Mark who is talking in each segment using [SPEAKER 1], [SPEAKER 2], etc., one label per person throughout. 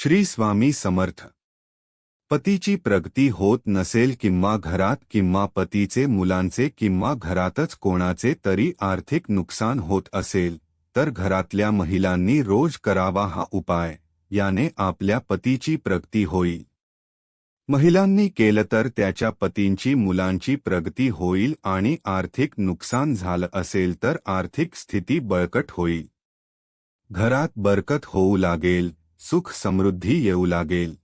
[SPEAKER 1] श्री स्वामी समर्थ. पतीची प्रगती होत नसेल किंवा घरात किंवा पतीचे मुलांचे किंवा घरातच कोणाचे तरी आर्थिक नुकसान होत असेल तर घरातल्या महिलांनी रोज करावा हा उपाय याने आपल्या पतीची प्रगती होईल. महिलांनी केलं तर त्याच्या पतींची मुलांची प्रगती होईल आणि आर्थिक नुकसान झालं असेल तर आर्थिक स्थिती बळकट होईल. घरात बरकत होऊ लागेल सुख समृद्धी येऊ लागेल.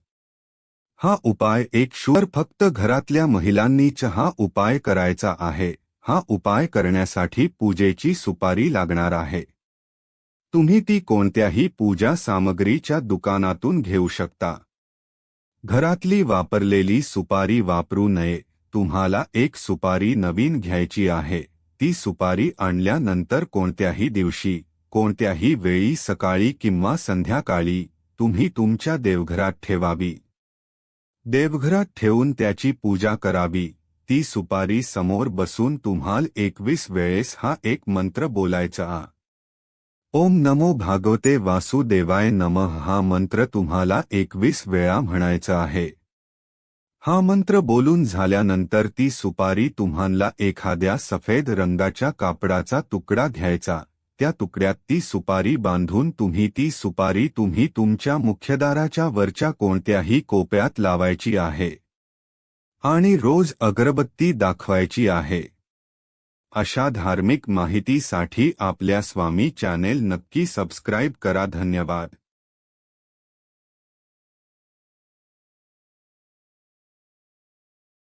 [SPEAKER 1] हा उपाय एक शुअर फक्त घरातल्या महिलांनीच हा उपाय करायचा आहे. हा उपाय करण्यासाठी पूजेची सुपारी लागणार आहे. तुम्ही ती कोणत्याही पूजा सामग्रीच्या दुकानातून घेऊ शकता. घरातली वापरलेली सुपारी वापरू नये. तुम्हाला एक सुपारी नवीन घ्यायची आहे. ती सुपारी आणल्यानंतर कोणत्याही दिवशी कोणत्याही वेळी सकाळी किंवा संध्याकाळी तुम्ही तुमच्या देवघरात ठेवावी. देवघरात ठेवून त्याची पूजा करावी. ती सुपारी समोर बसून तुम्हाल एकवीस वेळेस हा एक मंत्र बोलायचा. ओम नमो भागवते वासुदेवाय नमः हा मंत्र तुम्हाला एकवीस वेळा म्हणायचा आहे. हा मंत्र बोलून झाल्यानंतर ती सुपारी तुम्हाला एखाद्या सफेद रंगाच्या कापडाचा तुकडा घ्यायचा. त्या तुकड्यात ती सुपारी बांधून तुम्ही ती सुपारी तुम्ही तुमच्या मुख्यदाराच्या वरच्या कोणत्याही कोप्यात लावायची आहे. आणि रोज अगरबत्ती दाखवायची आहे. अशा धार्मिक माहितीसाठी आपल्या स्वामी चॅनेल नक्की सबस्क्राईब करा. धन्यवाद.